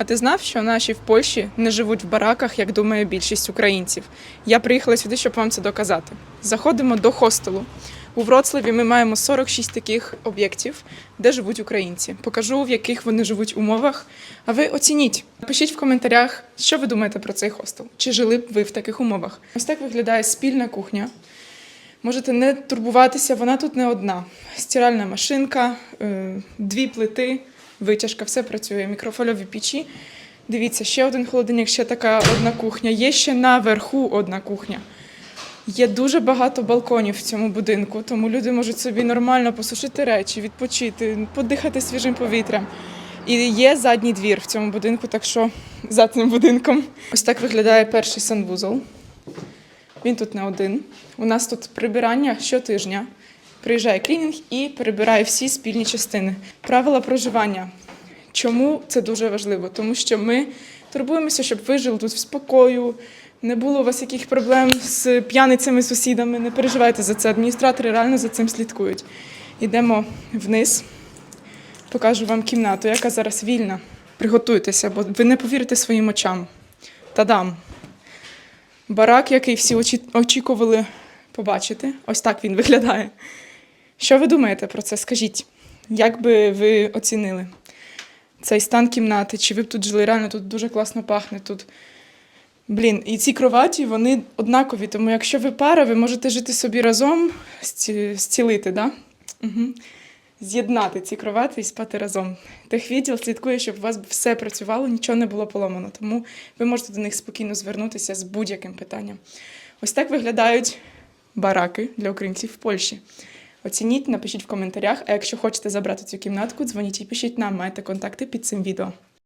А ти знав, що наші в Польщі не живуть в бараках, як думає більшість українців? Я приїхала сюди, щоб вам це доказати. Заходимо до хостелу. У Вроцлаві ми маємо 46 таких об'єктів, де живуть українці. Покажу, в яких вони живуть умовах. А ви оцініть. Пишіть в коментарях, що ви думаєте про цей хостел. Чи жили б ви в таких умовах? Ось так виглядає спільна кухня. Можете не турбуватися, вона тут не одна. Стиральна машинка, е, дві плити, витяжка, все працює, мікрофольові печі. Дивіться, ще один холодильник, ще така одна кухня. Є ще наверху одна кухня. Є дуже багато балконів в цьому будинку, тому люди можуть собі нормально посушити речі, відпочити, подихати свіжим повітрям. І є задній двір в цьому будинку, так що за цим будинком. Ось так виглядає перший санвузол. Він тут не один. У нас тут прибирання щотижня. Приїжджає клінінг і перебирає всі спільні частини. Правила проживання. Чому це дуже важливо? Тому що ми турбуємося, щоб ви жили тут в спокою, не було у вас яких проблем з п'яницями, сусідами. Не переживайте за це. Адміністратори реально за цим слідкують. Йдемо вниз, покажу вам кімнату, яка зараз вільна. Приготуйтеся, бо ви не повірите своїм очам. Та-дам! Барак, який всі очі- очікували побачити. Ось так він виглядає. Що ви думаєте про це? Скажіть, як би ви оцінили цей стан кімнати? Чи ви б тут жили? Реально тут дуже класно пахне. Тут. Блін, і ці кроваті вони однакові, тому якщо ви пара, ви можете жити собі разом, зці- зцілити, да? Угу. З'єднати ці кровати і спати разом. Техвідділ слідкує, щоб у вас все працювало, нічого не було поламано. Тому ви можете до них спокійно звернутися з будь-яким питанням. Ось так виглядають бараки для українців в Польщі. Оцініть, напишіть в коментарях. А якщо хочете забрати цю кімнатку, дзвоніть і пишіть нам, маєте контакти під цим відео.